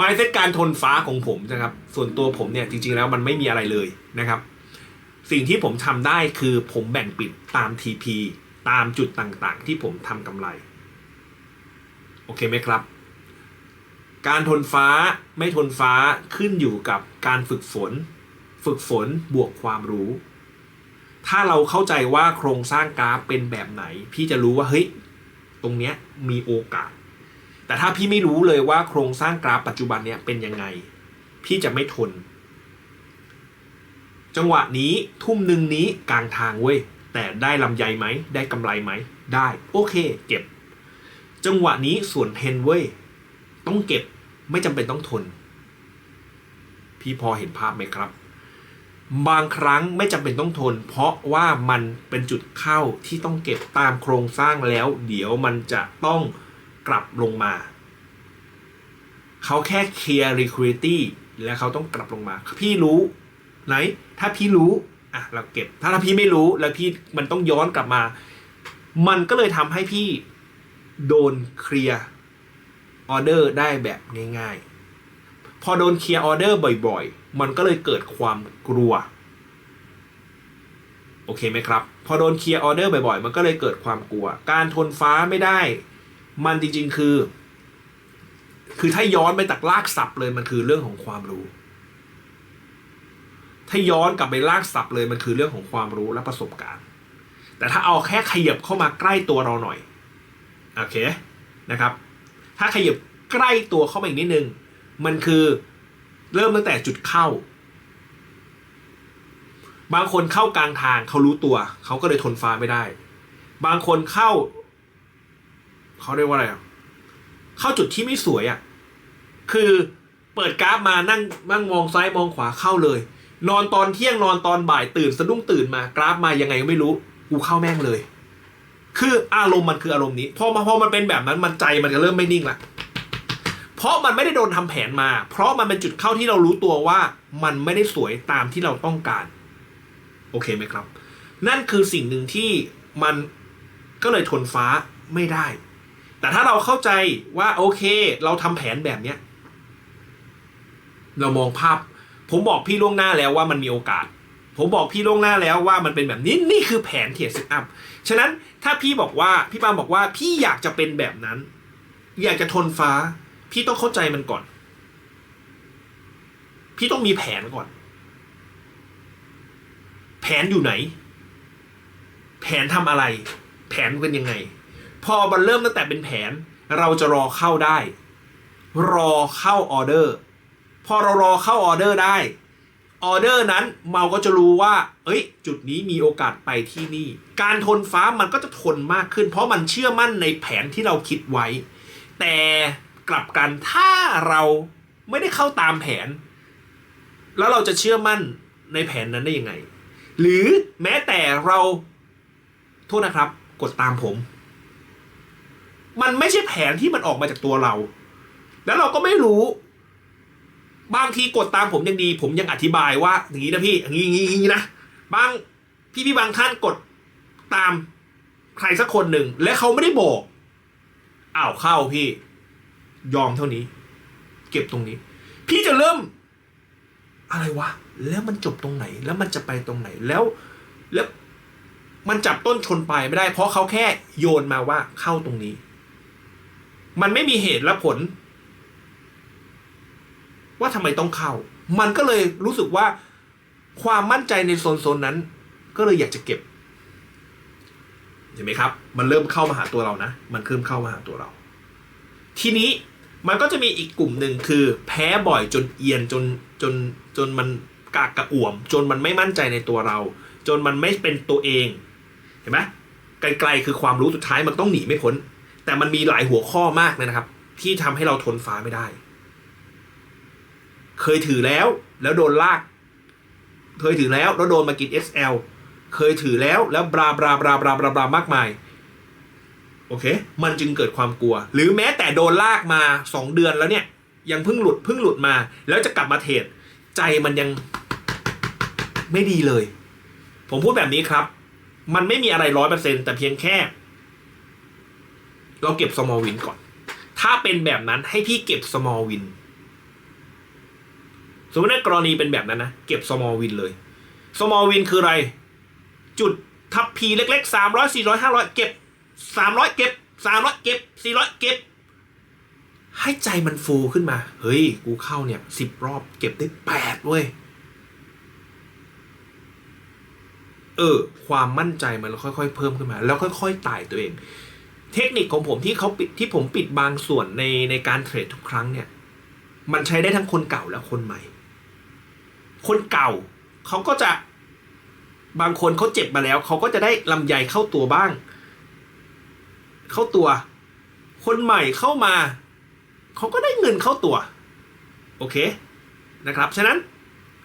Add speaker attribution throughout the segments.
Speaker 1: ไมเซตการทนฟ้าของผมนะครับ ส่วนตัวผมเนี่ยจริงๆแล้วมันไม่มีอะไรเลยนะครับ สิ่งที่ผมทำได้คือผมแบ่งปิดตาม TP ตามจุดต่างๆ ที่ผมทำกำไร โอเคไหมครับ การทนฟ้าไม่ทนฟ้าขึ้นอยู่กับการฝึกฝน ฝึกฝนบวกความรู้ ถ้าเราเข้าใจว่าโครงสร้างกราฟเป็นแบบไหน พี่จะรู้ว่าเฮ้ยตรงเนี้ยมีโอกาส แต่ถ้าพี่ไม่รู้เลยว่าโครงสร้างกราฟปัจจุบันเนี้ยเป็นยังไง พี่จะไม่ทน จังหวะนี้ทุ่มหนึ่งนี้กลางทางเว้ยแต่ได้ลำไยไหมได้กำไรไหมได้โอเค เก็บ จังหวะนี้ส่วนเพนเว้ยต้องเก็บไม่จำเป็นต้องทน พี่พอเห็นภาพไหมครับ บางครั้งไม่จำเป็นต้องทน เพราะว่ามันเป็นจุดเข้าที่ต้องเก็บตามโครงสร้างแล้ว เดี๋ยวมันจะต้อง กลับลงมา เขาแค่เคลียร์ liquidity แล้วเขาต้องกลับลงมา พี่รู้ไหน ถ้าพี่รู้อะเราเก็บ ถ้าพี่ไม่รู้แล้วพี่มันต้องย้อนกลับมา มันก็เลยทำให้พี่โดนเคลียร์ออเดอร์ได้แบบง่ายๆ พอโดนเคลียร์ออเดอร์บ่อยๆ มันก็เลยเกิดความกลัว โอเคไหมครับ พอโดนเคลียร์ออเดอร์บ่อยๆ มันก็เลยเกิดความกลัว การทนฟ้าไม่ได้ มันจริง ๆ คือ คือถ้าย้อนไปตักลากศัพท์เลยมันคือเรื่องของความรู้ ถ้าย้อนกลับไปลากศัพท์เลยมันคือเรื่องของความรู้และประสบการณ์ แต่ถ้าเอาแค่ขยับเข้ามาใกล้ตัวเราหน่อย โอเคนะครับ ถ้าขยับใกล้ตัวเข้ามาอีกนิดนึง มันคือเริ่มตั้งแต่จุดเข้า บางคนเข้ากลางทางเขารู้ตัว เขาก็เลยทนฟ้าไม่ได้ บางคนเข้า เขาเรียกว่าอะไรอะเข้าจุดที่ไม่สวยอะ คือเปิดกราฟมานั่งนั่งมองซ้ายมองขวาเข้าเลย นอนตอนเที่ยงนอนตอนบ่ายตื่นสะดุ้งตื่นมากราฟมายังไงก็ไม่รู้กูเข้าแม่งเลย คืออารมณ์มันคืออารมณ์นี้ พอมาพอมันเป็นแบบนั้นมันใจมันจะเริ่มไม่นิ่งละเพราะมันไม่ได้โดนทำแผนมา เพราะมันเป็นจุดเข้าที่เรารู้ตัวว่ามันไม่ได้สวยตามที่เราต้องการ โอเคไหมครับ นั่นคือสิ่งหนึ่งที่มันก็เลยทนฟ้าไม่ได้ แต่ถ้าเราเข้าใจว่าโอเค เราทำแผนแบบเนี้ยเรามองภาพ ผมบอกพี่ล่วงหน้าแล้วว่ามันมีโอกาส ผมบอกพี่ล่วงหน้าแล้วว่ามันเป็นแบบนี้นี่คือแผนเทียร์เซตอัพฉะนั้นถ้าพี่บอกว่าพี่ปามบอกว่าพี่อยากจะเป็นแบบนั้น อยากจะทนฟ้า พี่ต้องเข้าใจมันก่อน พี่ต้องมีแผนก่อน แผนอยู่ไหน แผนทำอะไร แผนเป็นยังไง พอมันเริ่มตั้งแต่เป็นแผน เราจะรอเข้าได้ รอเข้าออเดอร์ พอเรารอเข้าออเดอร์ได้ออเดอร์นั้นเราก็จะรู้ว่า เอ้ย จุดนี้มีโอกาสไปที่นี่ การทนฟ้ามันก็จะทนมากขึ้น เพราะมันเชื่อมั่นในแผนที่เราคิดไว้ แต่กลับกันถ้าเราไม่ได้เข้าตามแผน แล้วเราจะเชื่อมั่นในแผนนั้นได้ยังไง หรือแม้แต่เรา โทษนะครับ กดตามผม มันไม่ใช่แผนที่มันออกมาจากตัวเรา แล้วเราก็ไม่รู้ บางทีกดตามผมยังดี ผมยังอธิบายว่า อย่างนี้นะพี่อย่างนี้อย่างนี้อย่างนี้นะบางพี่พี่บางท่านกดตามใครสักคนหนึ่ง และเขาไม่ได้บอกอ้าวเข้าพี่ ยอมเท่านี้ เก็บตรงนี้ พี่จะเริ่ม อะไรวะ แล้วมันจบตรงไหน แล้วมันจะไปตรงไหนแล้วแล้วมันจับต้นชนปลายไม่ได้ เพราะเขาแค่โยนมาว่าเข้าตรงนี้ มันไม่มีเหตุและผล ว่าทำไมต้องเข้า มันก็เลยรู้สึกว่าความมั่นใจในโซนโซนนั้น ก็เลยอยากจะเก็บเห็นไหมครับ มันเริ่มเข้ามาหาตัวเรานะ มันเริ่มเข้ามาหาตัวเรา ทีนี้มันก็จะมีอีกกลุ่มหนึ่งคือ แพ้บ่อยจนเอียนจนจนจนมันกากกระอ่วม จนมันไม่มั่นใจในตัวเรา จนมันไม่เป็นตัวเอง เห็นไหมไกลๆคือความรู้สุดท้ายมันต้องหนีไม่พ้น แต่มันมีหลายหัวข้อมากเลยนะครับ ที่ทำให้เราทนฟ้าไม่ได้ เคยถือแล้วแล้วโดนลาก เคยถือแล้วแล้วโดนมากิน SL เคยถือแล้วแล้วบราบราบราบราบราบรามากมายโอเค มันจึงเกิดความกลัว หรือแม้แต่โดนลากมาสองเดือนแล้วเนี่ย ยังเพิ่งหลุดเพิ่งหลุดมา แล้วจะกลับมาเทรดใจมันยังไม่ดีเลย ผมพูดแบบนี้ครับ มันไม่มีอะไรร้อยเปอร์เซ็นต์แต่เพียงแค่ เราเก็บ small win ก่อน ถ้าเป็นแบบนั้นให้พี่เก็บ small win สมมติในกรณีเป็นแบบนั้นนะ เก็บ small win เลย small win คืออะไร จุดทับพีเล็กๆสามร้อยสี่ร้อยห้าร้อยเก็บสามร้อยเก็บสามร้อยเก็บสี่ร้อยเก็บ ให้ใจมันฟูขึ้นมา เฮ้ย กูเข้าเนี่ยสิบรอบเก็บได้แปดเว้ย เออ ความมั่นใจมันค่อยๆ เพิ่มขึ้นมา แล้วค่อย ๆไต่ตัวเอง เทคนิคของผมที่เขาปิดที่ผมปิดบางส่วนในในการเทรดทุกครั้งเนี่ย มันใช้ได้ทั้งคนเก่าและคนใหม่ คนเก่าเขาก็จะบางคนเขาเจ็บมาแล้วเขาก็จะได้ลำไยเข้าตัวบ้าง เข้าตัว คนใหม่เข้ามาเขาก็ได้เงินเข้าตัว โอเคนะครับฉะนั้น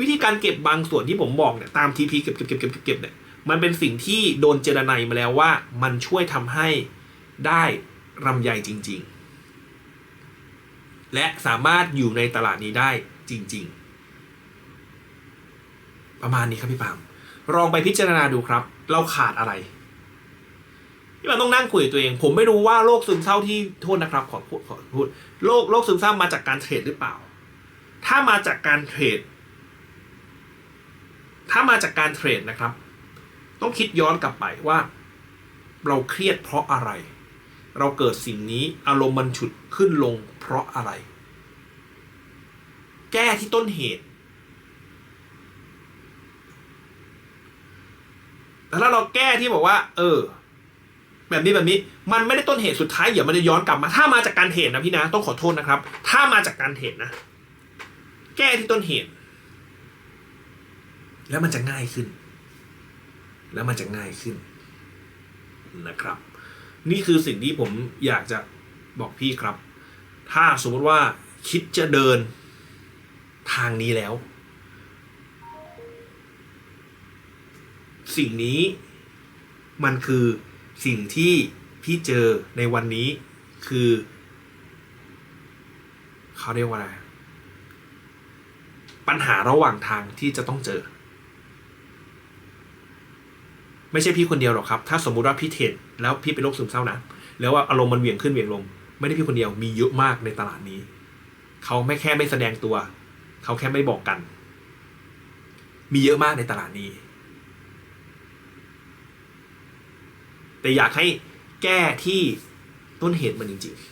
Speaker 1: วิธีการเก็บบางส่วนที่ผมบอกเนี่ยตาม TP เก็บเก็บเก็บเก็บเก็บเก็บเนี่ยมันเป็นสิ่งที่โดนเจรไนมาแล้วว่า มันช่วยทำให้ ได้รำไยจริง ๆ และสามารถอยู่ในตลาดนี้ได้จริง ๆ ประมาณนี้ครับพี่ปามลองไปพิจารณาดูครับ เราขาดอะไรพี่ปามต้องนั่งคุยตัวเอง ผมไม่รู้ว่าโรคซึมเศร้าที่โทษนะครับ ขอพูดขอพูดโรคโรคซึมเศร้ามาจากการเทรดหรือเปล่า ถ้ามาจากการเทรด ถ้ามาจากการเทรดนะครับ ต้องคิดย้อนกลับไปว่า เราเครียดเพราะอะไร เราเกิดสิ่งนี้อารมณ์มันฉุดขึ้นลงเพราะอะไร แก้ที่ต้นเหตุ แต่ถ้าเราแก้ที่บอกว่า เออ แบบนี้แบบนี้มันไม่ได้ต้นเหตุสุดท้ายเดี๋ยวมันจะย้อนกลับมา ถ้ามาจากการเทรดนะพี่นะต้องขอโทษนะครับ ถ้ามาจากการเทรดนะ แก้ที่ต้นเหตุ แล้วมันจะง่ายขึ้น แล้วมันจะง่ายขึ้นนะครับ นี่คือสิ่งที่ผมอยากจะบอกพี่ครับ ถ้าสมมติว่าคิดจะเดินทางนี้แล้ว สิ่งนี้มันคือสิ่งที่พี่เจอในวันนี้คือ เขาเรียกว่าอะไรปัญหาระหว่างทางที่จะต้องเจอ ไม่ใช่พี่คนเดียวหรอกครับ ถ้าสมมุติว่าพี่เทรดแล้วพี่เป็นโรคซึมเศร้านะ แล้วว่าอารมณ์มันเหวี่ยงขึ้นเหวี่ยงลง ไม่ได้พี่คนเดียวมีเยอะมากในตลาดนี้ เขาไม่แค่ไม่แสดงตัว เขาแค่ไม่บอกกัน มีเยอะมากในตลาดนี้ แต่อยากให้แก้ที่ต้นเหตุมันจริงๆ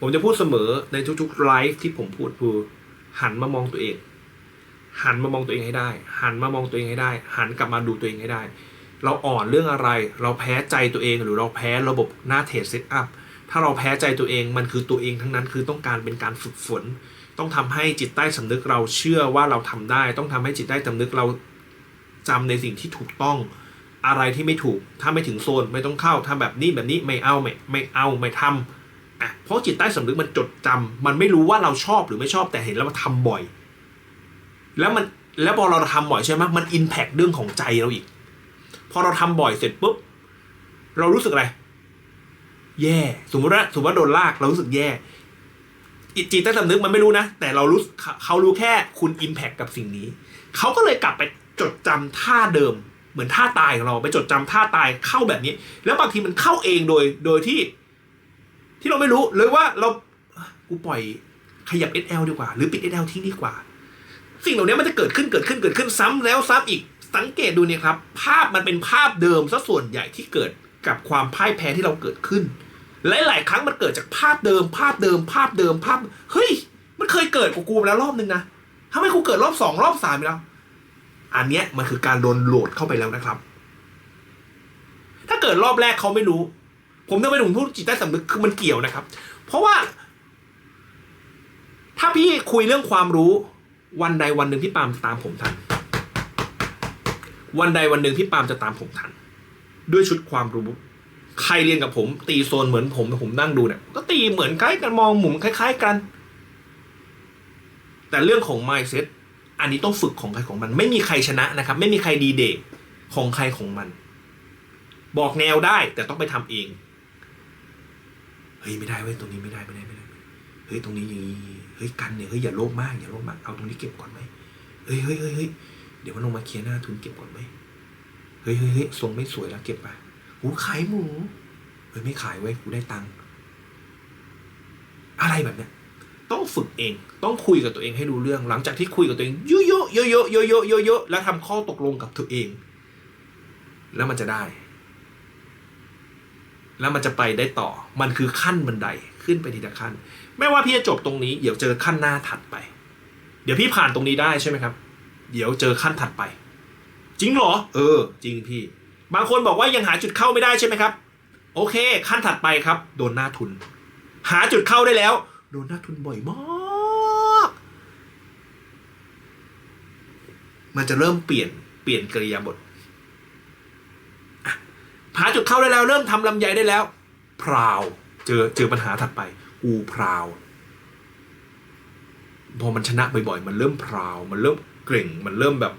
Speaker 1: ผมจะพูดเสมอในทุกๆไลฟ์ที่ผมพูดคือหันมามองตัวเอง หันมามองตัวเองให้ได้ หันมามองตัวเองให้ได้ หันกลับมาดูตัวเองให้ได้ เราอ่อนเรื่องอะไร เราแพ้ใจตัวเองหรือเราแพ้ระบบหน้าเทรดเซตอัพถ้าเราแพ้ใจตัวเองมันคือตัวเองทั้งนั้นคือต้องการเป็นการฝึกฝน ต้องทำให้จิตใต้สำนึกเราเชื่อว่าเราทำได้ ต้องทำให้จิตใต้สำนึกเราจำในสิ่งที่ถูกต้องอะไรที่ไม่ถูก ถ้าไม่ถึงโซนไม่ต้องเข้าทำแบบนี้แบบนี้ไม่เอาไม่ไม่เอาไม่ทำอะเพราะจิตใต้สำนึกมันจดจำมันไม่รู้ว่าเราชอบหรือไม่ชอบแต่เห็นแล้วมันทำบ่อย แล้วมันแล้วพอเราทำบ่อยใช่ไหมมันอินแพกเรื่องของใจเราอีก พอเราทำบ่อยเสร็จปุ๊บ เรารู้สึกอะไร แย่ สมมติว่าสมมติว่าโดนลาก เรารู้สึกแย่อิจิตใต้สำนึกมันไม่รู้นะ แต่เรารู้เขารู้แค่คุณอิมแพคกับสิ่งนี้ เขาก็เลยกลับไปจดจำท่าเดิม เหมือนท่าตายของเราไปจดจำท่าตายเข้าแบบนี้ แล้วบางทีมันเข้าเองโดยโดยที่ ที่เราไม่รู้หรือว่าเรากูปล่อยขยับ SL ดีกว่า หรือปิด SL ทิ้งดีกว่า สิ่งเหล่านี้มันจะเกิดขึ้นเกิดขึ้นเกิดขึ้นซ้ำแล้วซ้ำอีกสังเกตดูเนี่ยครับ ภาพมันเป็นภาพเดิมซะส่วนใหญ่ที่เกิดกับความพ่ายแพ้ที่เราเกิดขึ้นหลายๆครั้งมันเกิดจากภาพเดิม ภาพเดิม ภาพเดิมภาพเฮ้ย มันเคยเกิดกับกูมาแล้วรอบนึงนะทำไมกูเกิดรอบสองรอบสามไปแล้ว อันเนี้ยมันคือการโดนโหลดเข้าไปแล้วนะครับ ถ้าเกิดรอบแรกเขาไม่รู้ ผมต้องไปถึงพูดจิตใต้สำนึกคือมันเกี่ยวนะครับ เพราะว่า ถ้าพี่คุยเรื่องความรู้ วันใดวันหนึ่งพี่ปาล์มตามผมทัน วันใดวันหนึ่งพี่ปาล์มจะตามผมทัน ด้วยชุดความรู้ ใครเรียนกับผม ตีโซนเหมือนผมผมนั่งดูเนี่ย ก็ตีเหมือนคล้ายกันมองหมุนคล้าย ๆกัน แต่เรื่องของ mindset อันนี้ต้องฝึกของใครของมัน ไม่มีใครชนะนะครับ ไม่มีใครดีเดย์ของใครของมัน บอกแนวได้แต่ต้องไปทำเอง เฮ้ยไม่ได้เว้ยตรงนี้ไม่ได้ไม่ได้ไม่ได้เฮ้ยตรงนี้อย่างนี้ เฮ้ยกันเนี่ยเฮ้ยอย่าโลภมากอย่าโลภมากเอาตรงนี้เก็บก่อนไหมเฮ้ยเฮ้ยเฮ้ยเดี๋ยวมันลงมาเคลียร์หน้าทุนเก็บก่อนไหมเฮ้ยเฮ้ยเฮ้ยทรงไม่สวยแล้วเก็บไปหูขายหมูเฮ้ยไม่ขายเว้กูได้ตังค์อะไรแบบเนี้ยต้องฝึกเอง ต้องคุยกับตัวเองให้รู้เรื่อง หลังจากที่คุยกับตัวเองเยอะๆเยอะๆเยอะๆเยอะๆเยอะแล้วทำข้อตกลงกับตัวเอง แล้วมันจะได้ แล้วมันจะไปได้ต่อ มันคือขั้นบันได ขึ้นไปทีละขั้น ไม่ว่าพี่จะจบตรงนี้เดี๋ยวเจอขั้นหน้าถัดไป เดี๋ยวพี่ผ่านตรงนี้ได้ใช่ไหมครับ เดี๋ยวเจอขั้นถัดไป จริงเหรอ เออ จริงพี่ บางคนบอกว่ายังหาจุดเข้าไม่ได้ใช่ไหมครับ โอเค ขั้นถัดไปครับ โดนหน้าทุน หาจุดเข้าได้แล้ว โดนหน้าทุนบ่อยมาก มันจะเริ่มเปลี่ยนเปลี่ยนกริยาบทหาจุดเข้าได้แล้วเริ่มทำลำไยได้แล้วพราว เจอเจอปัญหาถัดไปอูพราวพอมันชนะบ่อยๆมันเริ่มพราว มันเริ่มเกร่ง มันเริ่มแบบ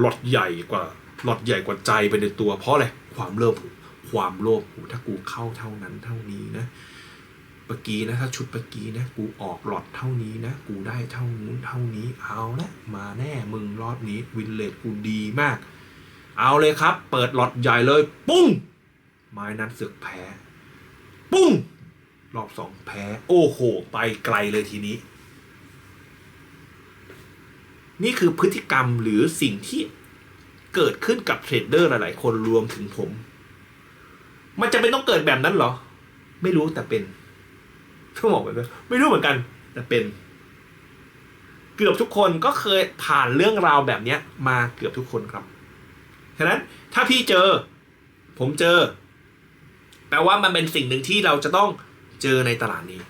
Speaker 1: หลอดใหญ่กว่าหลอดใหญ่กว่าใจไปในตัว เพราะอะไรความโลภความโลภถ้ากูเข้าเท่านั้นเท่านี้นะเมื่อกี้นะถ้าชุดเมื่อกี้นะกูออกหลอดเท่านี้นะกูได้เท่านู้นเท่านี้เอาละมาแน่มึงรอบนี้วินเลตกูดีมาก เอาเลยครับ เปิดหลอดใหญ่เลย ปุ้งไม้นั้นเสือกแพ้ ปุ้ง รอบสองแพ้ โอ้โห ไปไกลเลยทีนี้ นี่คือพฤติกรรมหรือสิ่งที่เกิดขึ้นกับเทรดเดอร์หลาย ๆ คนรวมถึงผม มันจะเป็นต้องเกิดแบบนั้นเหรอ ไม่รู้แต่เป็นต้องบอกแบบไม่รู้เหมือนกัน แต่เป็น เกือบทุกคนก็เคยผ่านเรื่องราวแบบนี้มาเกือบทุกคนครับ ฉะนั้นถ้าพี่เจอ ผมเจอ แปลว่ามันเป็นสิ่งหนึ่งที่เราจะต้องเจอในตลาดนี้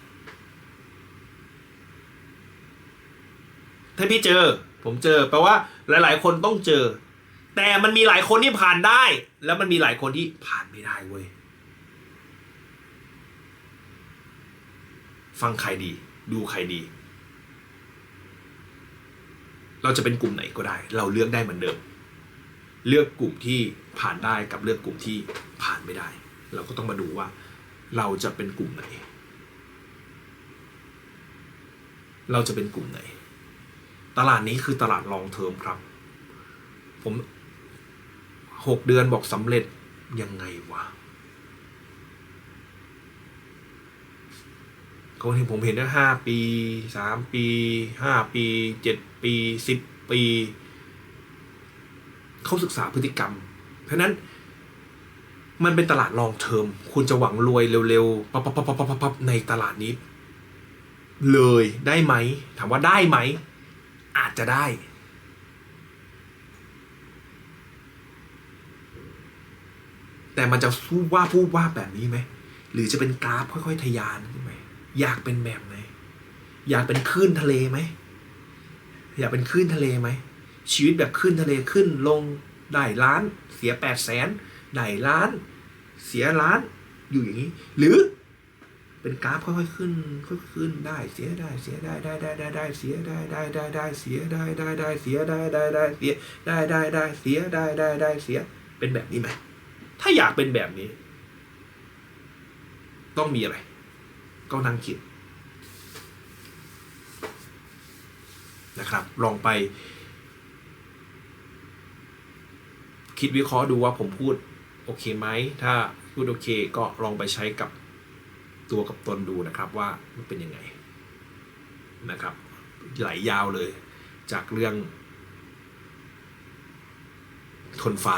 Speaker 1: ถ้าพี่เจอ ผมเจอ แปลว่าหลาย ๆ คนต้องเจอ แต่มันมีหลายคนที่ผ่านได้ แล้วมันมีหลายคนที่ผ่านไม่ได้เว้ย ฟังใครดี ดูใครดี เราจะเป็นกลุ่มไหนก็ได้ เราเลือกได้เหมือนเดิม เลือกกลุ่มที่ผ่านได้กับเลือกกลุ่มที่ผ่านไม่ได้ เราก็ต้องมาดูว่าเราจะเป็นกลุ่มไหน เราจะเป็นกลุ่มไหน ตลาดนี้คือตลาดลองเทอมครับ ผมหกเดือนบอกสำเร็จยังไงวะก็เห็นผมเห็นได้ห้าปีสามปีห้าปีเจ็ดปีสิบปี เขาศึกษาพฤติกรรม เพราะนั้น มันเป็นตลาดลองเทอม คุณจะหวังรวยเร็วๆ ปั๊บปั๊บปั๊บปั๊บปั๊บในตลาดนี้ เลยได้ไหม ถามว่าได้ไหม อาจจะได้ แต่มันจะฟูบว่าบฟูบว่าแบบนี้ไหม หรือจะเป็นกราฟค่อยๆ ทะยานขึ้นไหมอยากเป็นแบบไหน อยากเป็นคลื่นทะเลไหม อยากเป็นคลื่นทะเลไหม ชีวิตแบบคลื่นทะเลขึ้นลงได้ล้านเสียแปดแสนได้ล้าน เสียล้านอยู่อย่างนี้ หรือเป็นกราฟค่อยๆขึ้นค่อยๆขึ้นได้เสียได้เสียได้ได้ได้ได้ได้เสียได้ได้ได้ได้เสียได้ได้ได้เสียได้ได้ได้เสียได้ได้ได้เสียได้ได้ได้เสียเป็นแบบนี้ไหมถ้าอยากเป็นแบบนี้ ต้องมีอะไร ก็นั่งคิดนะครับ ลองไป คิดวิเคราะห์ดูว่าผมพูด โอเคไหม ถ้าพูดโอเคก็ลองไปใช้กับตัวกับตนดูนะครับว่ามันเป็นยังไงนะครับไหลยาวเลย จากเรื่องทนฟ้า